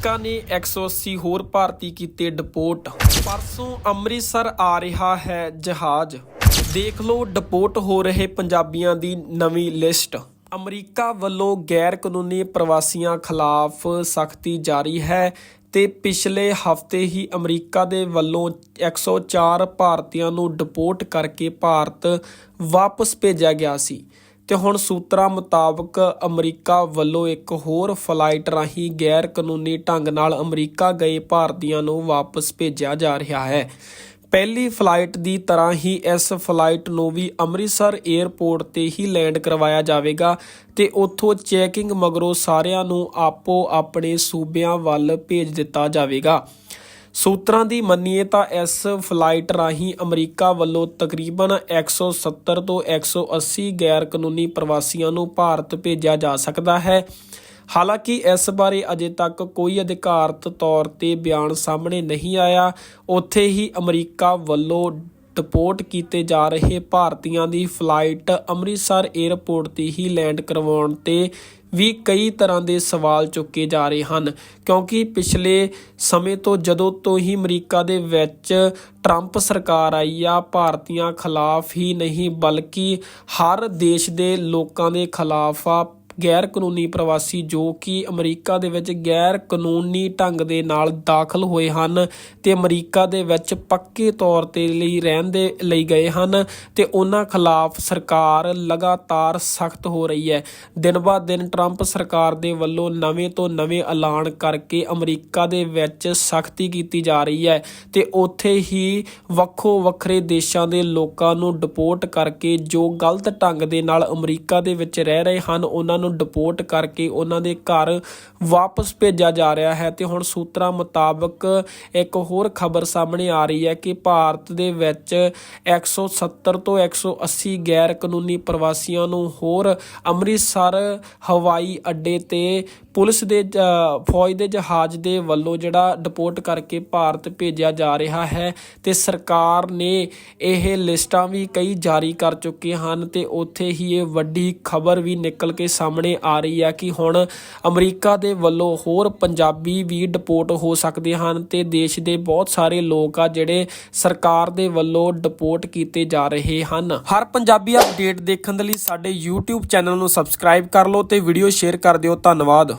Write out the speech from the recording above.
America ਨੇ 180 ਹੋਰ ਭਾਰਤੀ ਕੀਤੇ ਡਿਪੋਰਟ। ਪਰਸੋਂ ਅੰਮ੍ਰਿਤਸਰ ਆ ਰਿਹਾ ਹੈ ਜਹਾਜ਼। ਦੇਖ ਲਓ, ਡਿਪੋਰਟ ਹੋ ਰਹੇ ਪੰਜਾਬੀਆਂ ਦੀ ਨਵੀਂ ਲਿਸਟ। ਅਮਰੀਕਾ ਵੱਲੋਂ ਗੈਰ ਕਾਨੂੰਨੀ ਪ੍ਰਵਾਸੀਆਂ ਖਿਲਾਫ ਸਖਤੀ ਜਾਰੀ ਹੈ ਤੇ ਪਿਛਲੇ ਹਫ਼ਤੇ ਹੀ ਅਮਰੀਕਾ ਦੇ ਵੱਲੋਂ 104 ਭਾਰਤੀਆਂ ਨੂੰ ਡਿਪੋਰਟ ਕਰਕੇ ਭਾਰਤ ਵਾਪਸ ਭੇਜਿਆ ਗਿਆ ਸੀ। ਤੇ ਹੁਣ ਸੂਤਰਾਂ ਮੁਤਾਬਕ ਅਮਰੀਕਾ ਵੱਲੋਂ ਇੱਕ ਹੋਰ ਫਲਾਈਟ ਰਾਹੀਂ ਗੈਰ ਕਾਨੂੰਨੀ ਢੰਗ ਨਾਲ ਅਮਰੀਕਾ ਗਏ ਭਾਰਤੀਆਂ ਨੂੰ ਵਾਪਸ ਭੇਜਿਆ ਜਾ ਰਿਹਾ ਹੈ। ਪਹਿਲੀ ਫਲਾਈਟ ਦੀ ਤਰ੍ਹਾਂ ਹੀ ਇਸ ਫਲਾਈਟ ਨੂੰ ਵੀ ਅੰਮ੍ਰਿਤਸਰ 에ਅਰਪੋਰਟ ਤੇ ਹੀ ਲੈਂਡ ਕਰਵਾਇਆ ਜਾਵੇਗਾ ਤੇ ਉੱਥੋਂ ਚੈਕਿੰਗ ਮਗਰੋਂ ਸਾਰਿਆਂ ਨੂੰ ਆਪੋ ਆਪਣੇ ਸੂਬਿਆਂ ਵੱਲ ਭੇਜ ਦਿੱਤਾ ਜਾਵੇਗਾ। ਸੂਤਰਾਂ ਦੀ ਮੰਨੀਏ ਤਾਂ ਇਸ ਫਲਾਈਟ ਰਾਹੀਂ ਅਮਰੀਕਾ ਵੱਲੋਂ ਤਕਰੀਬਨ 170 ਤੋਂ 180 ਗੈਰ ਕਾਨੂੰਨੀ ਪ੍ਰਵਾਸੀਆਂ ਨੂੰ ਭਾਰਤ ਭੇਜਿਆ ਜਾ ਸਕਦਾ ਹੈ। ਹਾਲਾਂਕਿ ਇਸ ਬਾਰੇ ਅਜੇ ਤੱਕ ਕੋਈ ਅਧਿਕਾਰਤ ਤੌਰ ਤੇ ਬਿਆਨ ਸਾਹਮਣੇ ਨਹੀਂ ਆਇਆ। ਉੱਥੇ ਹੀ ਅਮਰੀਕਾ ਵੱਲੋਂ ਡਿਪੋਰਟ ਕੀਤੇ ਜਾ ਰਹੇ ਭਾਰਤੀਆਂ ਦੀ ਫਲਾਈਟ ਅੰਮ੍ਰਿਤਸਰ 에ਅਰਪੋਰਟ ਤੇ ਹੀ ਲੈਂਡ ਕਰਵਾਉਣ ਤੇ ਵੀ ਕਈ ਤਰ੍ਹਾਂ ਦੇ ਸਵਾਲ ਚੁੱਕੇ ਜਾ ਰਹੇ ਹਨ। ਕਿਉਂਕਿ ਪਿਛਲੇ ਸਮੇਂ ਤੋਂ ਜਦੋਂ ਤੋਂ ਹੀ ਅਮਰੀਕਾ ਦੇ ਵਿੱਚ ਟਰੰਪ ਸਰਕਾਰ ਆਈ ਆ, ਭਾਰਤੀਆਂ ਖਿਲਾਫ ਹੀ ਨਹੀਂ, ਬਲਕਿ ਹਰ ਦੇਸ਼ ਦੇ ਲੋਕਾਂ ਦੇ ਖਿਲਾਫ ਆ ਗੈਰ ਕਾਨੂੰਨੀ ਪ੍ਰਵਾਸੀ ਜੋ ਕਿ ਅਮਰੀਕਾ ਦੇ ਵਿੱਚ ਗੈਰ ਕਾਨੂੰਨੀ ਢੰਗ ਦੇ ਨਾਲ ਦਾਖਲ ਹੋਏ ਹਨ ਤੇ ਅਮਰੀਕਾ ਦੇ ਵਿੱਚ ਪੱਕੇ ਤੌਰ ਤੇ ਲਈ ਰਹਿਣ ਦੇ ਲਈ ਗਏ ਹਨ ਤੇ ਉਹਨਾਂ ਖਿਲਾਫ ਸਰਕਾਰ ਲਗਾਤਾਰ ਸਖਤ ਹੋ ਰਹੀ ਹੈ। ਦਿਨ ਬਾਅਦ ਦਿਨ ਟਰੰਪ ਸਰਕਾਰ ਦੇ ਵੱਲੋਂ ਨਵੇਂ ਤੋਂ ਨਵੇਂ ਐਲਾਨ ਕਰਕੇ ਅਮਰੀਕਾ ਦੇ ਵਿੱਚ ਸਖਤੀ ਕੀਤੀ ਜਾ ਰਹੀ ਹੈ ਤੇ ਉੱਥੇ ਹੀ ਵੱਖੋ ਵੱਖਰੇ ਦੇਸ਼ਾਂ ਦੇ ਲੋਕਾਂ ਨੂੰ ਡਿਪੋਰਟ ਕਰਕੇ ਜੋ ਗਲਤ ਢੰਗ ਦੇ ਨਾਲ ਅਮਰੀਕਾ ਦੇ ਵਿੱਚ ਰਹਿ ਰਹੇ ਹਨ, ਉਹਨਾਂ ਨੂੰ ਡਿਪੋਰਟ ਕਰਕੇ ਉਹਨਾਂ ਦੇ ਘਰ ਵਾਪਸ ਭੇਜਿਆ ਜਾ ਰਿਹਾ ਹੈ ਤੇ ਹੁਣ ਸੂਤਰਾਂ ਮੁਤਾਬਕ ਇੱਕ ਹੋਰ ਖਬਰ ਸਾਹਮਣੇ ਆ ਰਹੀ ਹੈ ਕਿ ਭਾਰਤ ਦੇ ਵਿੱਚ 170 ਤੋਂ 180 ਗੈਰ ਕਾਨੂੰਨੀ ਪ੍ਰਵਾਸੀਆਂ ਨੂੰ ਹੋਰ ਅੰਮ੍ਰਿਤਸਰ, ਹਵਾਈ ਅੱਡੇ ਤੇ ਪੁਲਿਸ ਦੇ ਫੌਜ ਦੇ ਜਹਾਜ਼ ਦੇ ਵੱਲੋਂ ਜਿਹੜਾ ਡਿਪੋਰਟ ਕਰਕੇ ਭਾਰਤ ਭੇਜਿਆ ਜਾ ਰਿਹਾ ਹੈ ਤੇ ਸਰਕਾਰ ਨੇ ਇਹ ਲਿਸਟਾਂ ਵੀ ਕਈ ਜਾਰੀ ਕਰ ਚੁੱਕੇ ਹਨ ਤੇ ਉੱਥੇ ਹੀ ਇਹ ਵੱਡੀ ਖਬਰ ਵੀ ਨਿਕਲ ਕੇ ਸਾਹਮਣੇ ਸਾਹਮਣੇ ਆ ਰਹੀ ਹੈ ਕਿ ਹੁਣ ਅਮਰੀਕਾ ਦੇ ਵੱਲੋਂ ਹੋਰ ਪੰਜਾਬੀ ਵੀ ਡਿਪੋਰਟ ਹੋ ਸਕਦੇ ਹਨ ਤੇ ਦੇਸ਼ ਦੇ ਬਹੁਤ ਸਾਰੇ ਲੋਕ ਆ ਜਿਹੜੇ ਸਰਕਾਰ ਦੇ ਵੱਲੋਂ ਡਿਪੋਰਟ ਕੀਤੇ ਜਾ ਰਹੇ ਹਨ। ਹਰ ਪੰਜਾਬੀ ਅਪਡੇਟ ਦੇਖਣ ਦੇ ਲਈ ਸਾਡੇ YouTube ਚੈਨਲ ਨੂੰ ਸਬਸਕ੍ਰਾਈਬ ਕਰ ਲਓ ਤੇ ਵੀਡੀਓ ਸ਼ੇਅਰ ਕਰ ਦਿਓ। ਧੰਨਵਾਦ।